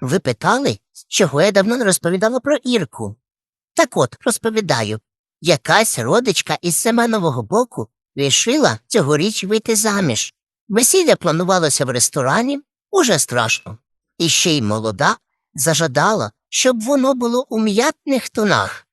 Ви питали, чого я давно не розповідала про Ірку? Так от, розповідаю. Якась родичка із Семенового боку рішила цьогоріч вийти заміж. Весілля планувалося в ресторані, уже страшно. І ще й молода зажадала, щоб воно було у м'ятних тонах.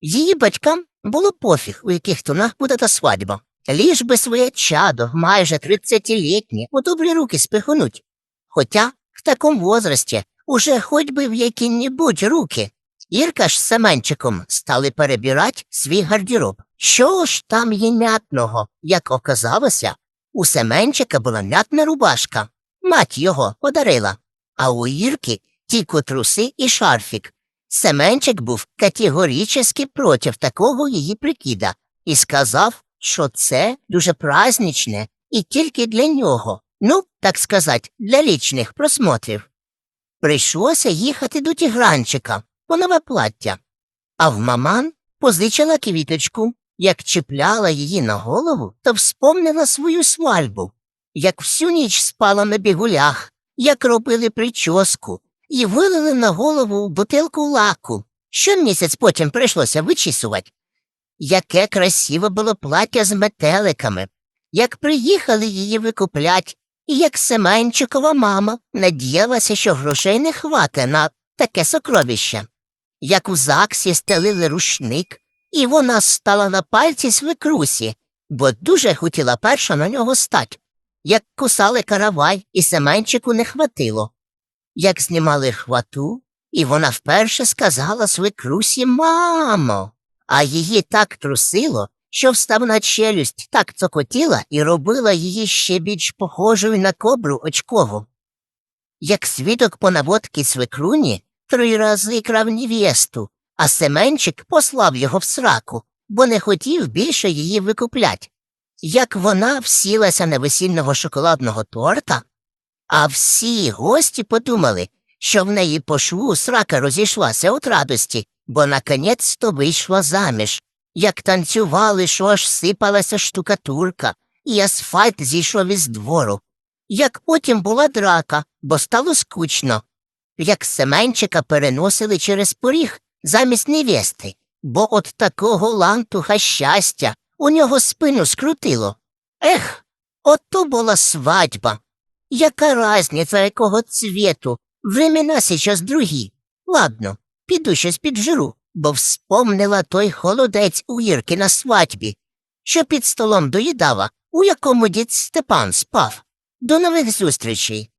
Її батькам було пофіг, у яких тонах буде та свадьба. Ліж би своє чадо, майже 30-літнє, у добрі руки спихонуть. Хоча в такому возрасті уже хоч би в які-небудь руки. Ірка ж з Семенчиком стали перебирати свій гардероб. Що ж там є м'ятного? Як оказалося, у Семенчика була м'ятна рубашка. Мать його подарила. А у Ірки тільки труси і шарфік. Семенчик був категорично проти такого її прикида і сказав, що це дуже праздничне і тільки для нього, ну, так сказати, для лічних просмотрів. Прийшлося їхати до тігранчика по нове плаття, а в маман позичила квіточку, як чіпляла її на голову, то вспомнила свою свальбу, як всю ніч спала на бігулях, як робили прическу і вилили на голову бутилку лаку. Щомісяць потім прийшлося вичісувати. Яке красиве було плаття з метеликами, як приїхали її викуплять, як Семенчикова мама надіялася, що грошей не хвате на таке сокровище. Як у ЗАГСі стелили рушник, і вона стала на пальці свекрусі, бо дуже хотіла перша на нього стать. Як кусали каравай, і Семенчику не хватило. Як знімали хвату, і вона вперше сказала свекрусі мамо, а її так трусило, що вставна челюсть так цокотіла і робила її ще більш похожою на кобру очкову. Як свідок по наводки свекруні три рази крав невесту, а Семенчик послав його в сраку, бо не хотів більше її викуплять. Як вона всілася на весільного шоколадного торта, а всі гості подумали, що в неї по шву срака розійшлася от радості, бо наконець-то вийшла заміж. Як танцювали, що аж сипалася штукатурка, і асфальт зійшов із двору. Як потім була драка, бо стало скучно. Як Семенчика переносили через поріг замість невести, бо от такого лантуха щастя у нього спину скрутило. Ех, ото була свадьба. Яка разниця якого цвіту? Времена сейчас другі. Ладно, піду щось піджиру, бо вспомнила той холодець у Ірки на свадьбі, що під столом доїдала, у якому дід Степан спав. До нових зустрічей.